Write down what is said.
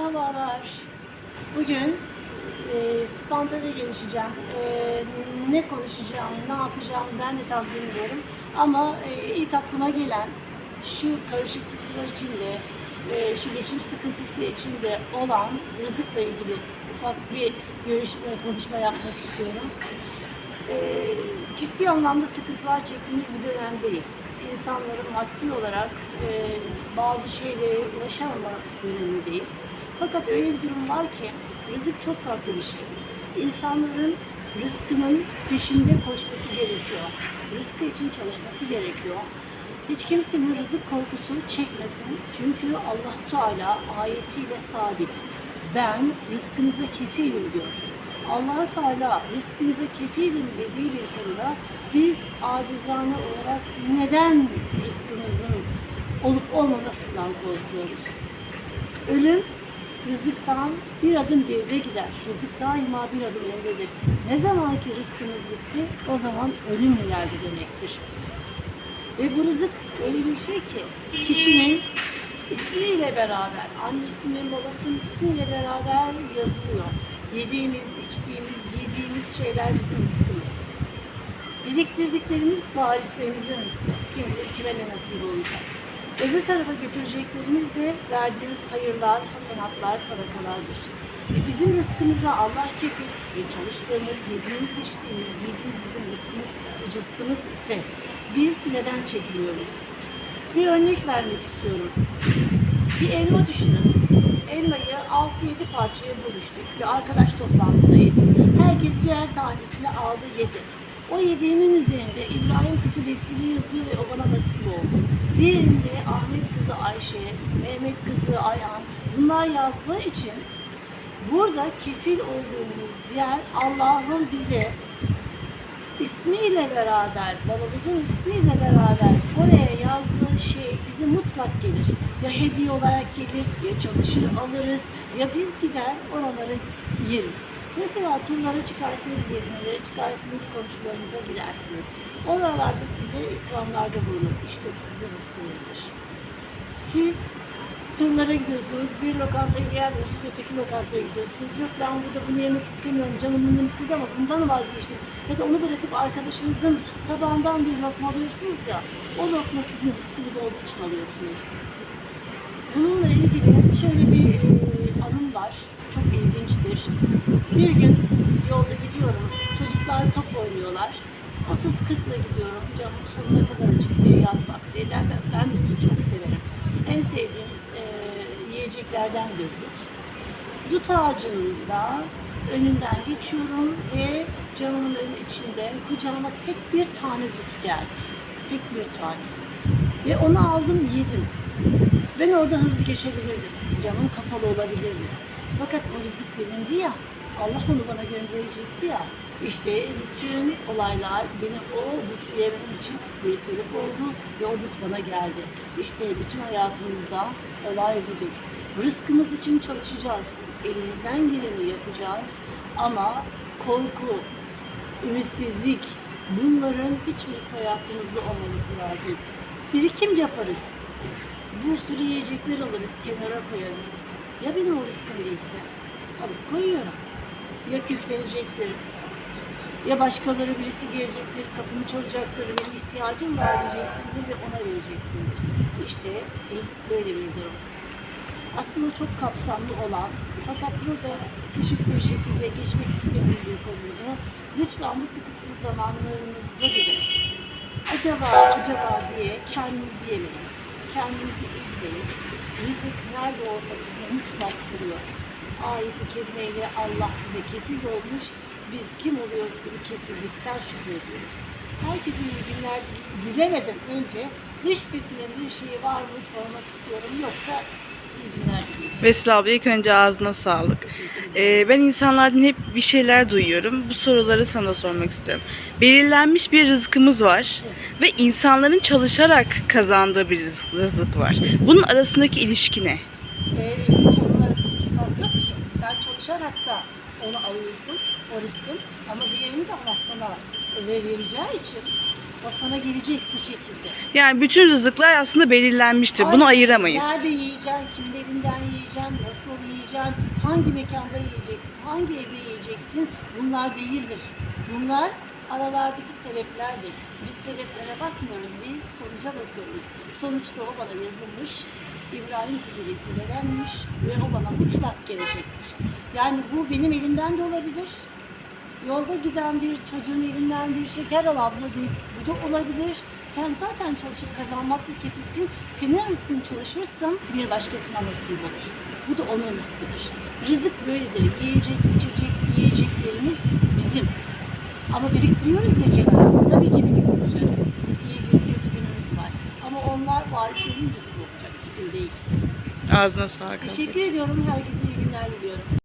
Merhabalar. Bugün e, spontane gelişeceğim. E, ne konuşacağım, ne yapacağım ben de tam bilmiyorum. Ama e, ilk aklıma gelen şu karışıklıklar içinde, e, şu geçim sıkıntısı içinde olan rızıkla ilgili ufak bir görüşme, konuşma yapmak istiyorum. E, ciddi anlamda sıkıntılar çektiğimiz bir dönemdeyiz. İnsanların maddi olarak e, bazı şeylere ulaşamama dönemindeyiz. Fakat öyle bir durum var ki rızık çok farklı bir şey. İnsanların rızkının peşinde koşması gerekiyor. Rızkı için çalışması gerekiyor. Hiç kimsenin rızık korkusu çekmesin. Çünkü Allah Teala ayetiyle sabit. Ben rızkınıza kefilim diyor. allah Teala rızkınıza kefilim dediği bir konuda biz acizane olarak neden rızkımızın olup olmamasından korkuyoruz? Ölüm rızıktan bir adım geride gider. Rızık daima bir adım öndedir. Ne zaman ki rızkımız bitti o zaman ölüm geldi demektir. Ve bu rızık öyle bir şey ki kişinin ismiyle beraber, annesinin babasının ismiyle beraber yazılıyor. Yediğimiz, içtiğimiz, giydiğimiz şeyler bizim rızkımız. Biriktirdiklerimiz varislerimizin rızkı. Kim bilir kime ne nasip olacak. Öbür tarafa götüreceklerimiz de verdiğimiz hayırlar, hasenatlar, sadakalardır. E bizim rızkımıza Allah kefil ve çalıştığımız, yediğimiz, içtiğimiz, giydiğimiz bizim rızkımız, rızkımız ise biz neden çekiliyoruz? Bir örnek vermek istiyorum. Bir elma düşünün. Elmayı 6-7 parçaya bölüştük ve arkadaş toplantıdayız. Herkes birer tanesini aldı yedi. O yediğinin üzerinde İbrahim kızı Vesile yazıyor ve o bana nasip oldu. Diğerinde Ahmet kızı Ayşe, Mehmet kızı Ayhan bunlar yazdığı için burada kefil olduğumuz yer Allah'ın bize ismiyle beraber, babamızın ismiyle beraber oraya yazdığı şey bize mutlak gelir. Ya hediye olarak gelir, ya çalışır alırız, ya biz gider oraları yeriz. Mesela turlara çıkarsınız, gezmelere çıkarsınız, komşularınıza gidersiniz. Oralarda size ikramlarda bulunur. İşte bu sizin rızkınızdır. Siz turlara gidiyorsunuz, bir lokantaya gelmiyorsunuz, öteki lokantaya gidiyorsunuz. Yok ben burada bunu yemek istemiyorum, canım bundan istedi ama bundan vazgeçtim. Ya da onu bırakıp arkadaşınızın tabağından bir lokma alıyorsunuz ya, o lokma sizin rızkınız olduğu için alıyorsunuz. Bununla ilgili şöyle bir ilginçtir. Bir gün yolda gidiyorum, çocuklar top oynuyorlar. 30-40'la gidiyorum, camın sonuna kadar açık bir yaz vakti. Ben, ben dutu çok severim. En sevdiğim e, yiyeceklerdendir dut. Dut ağacında önünden geçiyorum ve camımın içinde kucağıma tek bir tane dut geldi. Tek bir tane. Ve onu aldım yedim. Ben orada hızlı geçebilirdim. Camım kapalı olabilirdi. Fakat o rızık benimdi ya. Allah onu bana gönderecekti ya. İşte bütün olaylar benim o dutu yemem için bir sebep oldu ve o dut bana geldi. İşte bütün hayatımızda olay budur. Rızkımız için çalışacağız. Elimizden geleni yapacağız. Ama korku, ümitsizlik bunların hiçbirisi hayatımızda olmaması lazım. Birikim yaparız. Bir sürü yiyecekler alırız, kenara koyarız. Ya benim o rızkım değilse? Alıp koyuyorum. Ya küflenecektir, ya başkaları birisi gelecektir, kapını çalacaktır, benim ihtiyacım var diyeceksindir ve ona vereceksindir. İşte rızık böyle bir durum. Aslında çok kapsamlı olan fakat burada küçük bir şekilde geçmek istediğim bir konuydu. Lütfen bu sıkıntılı zamanlarınızda bile acaba acaba diye kendinizi yemeyin. Kendinizi üzmeyin. Rızık nerede olsa bizi mutlak buluyor. Ayet-i kerimeyle Allah bize kefil olmuş. Biz kim oluyoruz bu kefillikten şükrediyoruz. Herkese iyi günler dilemeden önce dış sesinin bir şeyi var mı sormak istiyorum. Yoksa. Vesile abla ilk önce ağzına sağlık. Ee, ben insanlardan hep bir şeyler duyuyorum. Bu soruları sana sormak istiyorum. Belirlenmiş bir rızkımız var ve insanların çalışarak kazandığı bir rız- rızık var. Bunun arasındaki ilişki ne? Ee, onun arasındaki fark yok ki. Sen çalışarak da onu alıyorsun, o rızkın. Ama diğerini de Allah sana vereceği için O sana gelecek bir şekilde. Yani bütün rızıklar aslında belirlenmiştir. Bunu Aynen. ayıramayız. Nerede yiyeceksin, kimin evinden yiyeceksin, nasıl yiyeceksin, hangi mekanda yiyeceksin, hangi evde yiyeceksin bunlar değildir. Bunlar aralardaki sebeplerdir. Biz sebeplere bakmıyoruz, biz sonuca bakıyoruz. Sonuçta o bana yazılmış, İbrahim kızı vesilelenmiş ve o bana mutlak gelecektir. Yani bu benim elimden de olabilir. Yolda giden bir çocuğun elinden bir şeker al abla deyip bu da olabilir. Sen zaten çalışıp kazanmakla kefilsin. Senin rızkın çalışırsan bir başkasına nasip olur. Bu da onun rızkıdır. Rızık böyledir. Yiyecek, içecek, giyeceklerimiz bizim. Ama biriktiriyoruz ya kenara. Tabii ki biriktireceğiz. İyi gün, kötü günümüz var. Ama onlar varislerin rızkı olacak. Bizim değil. Ağzına sağlık. Teşekkür ediyorum. Herkese iyi günler diliyorum.